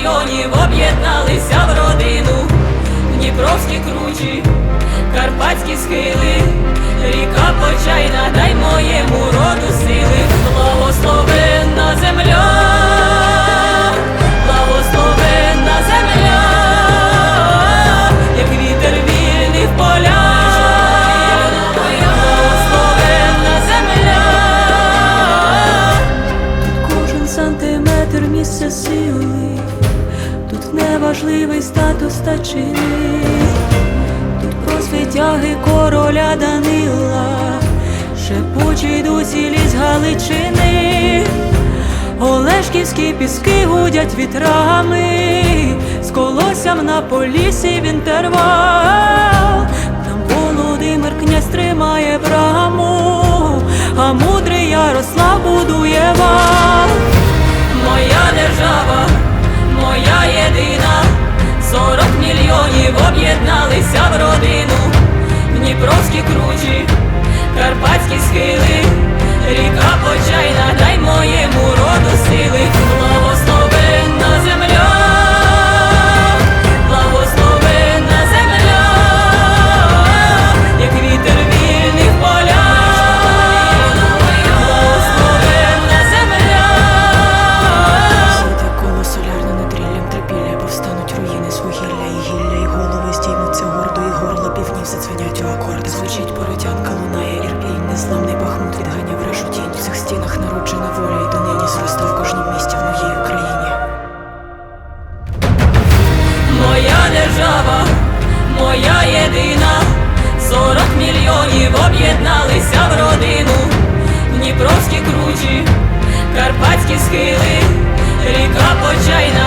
Мільйонів об'єдналися в родину, Дніпровські кручі, Карпатські схили, ріка почайна, дай моєму роду неважливий статус та чини, тут про світяги короля Данила, шепочий досі ліс Галичини, Олешківські піски гудять вітрами, з колоссям на полісі в інтервал. Там Володимир князь тримає браму, а мудрий Ярослав будує вал. Дніпровські кручі, Карпатські схили, ріка почайна, дай моєму роду сили, земля, благословенна земля, як вітер вільний в полях, благословенна земля. Коло солярне над ріллям трипілля, повстануть руїни з вугілля і гілля, і голови здіймуться гордо, і півнів задзвенять у акорди. Звучить породянка, лунає ірпінь, незламний бахмут відганяв вражу тінь. В цих стінах народжена воля, і донині зросте в кожному місті в моїй Україні. Моя держава, моя єдина, сорок мільйонів об'єдналися в родину, Дніпровські кручі, Карпатські схили, ріка почайна,